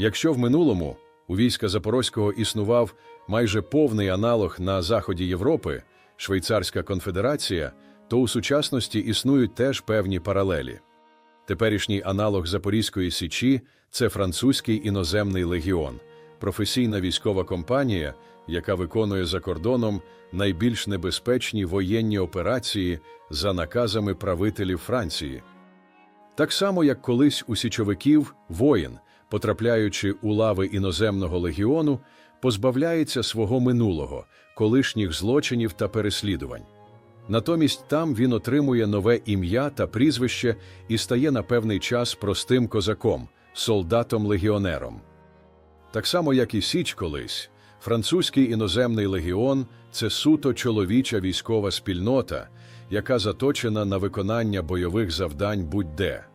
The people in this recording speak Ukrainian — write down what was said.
Якщо в минулому у війська Запорозького існував майже повний аналог на заході Європи, Швейцарська конфедерація, то у сучасності існують теж певні паралелі. Теперішній аналог Запорізької Січі це французький іноземний легіон, професійна військова компанія, яка виконує за кордоном найбільш небезпечні воєнні операції за наказами правителів Франції. Так само, як колись у січовиків воїн, потрапляючи у лави іноземного легіону, позбавляється свого минулого, колишніх злочинів та переслідувань. Натомість там він отримує нове ім'я та прізвище і стає на певний час простим козаком, солдатом-легіонером. Так само, як і Січ колись, французький іноземний легіон це суто чоловіча військова спільнота, яка заточена на виконання бойових завдань будь-де.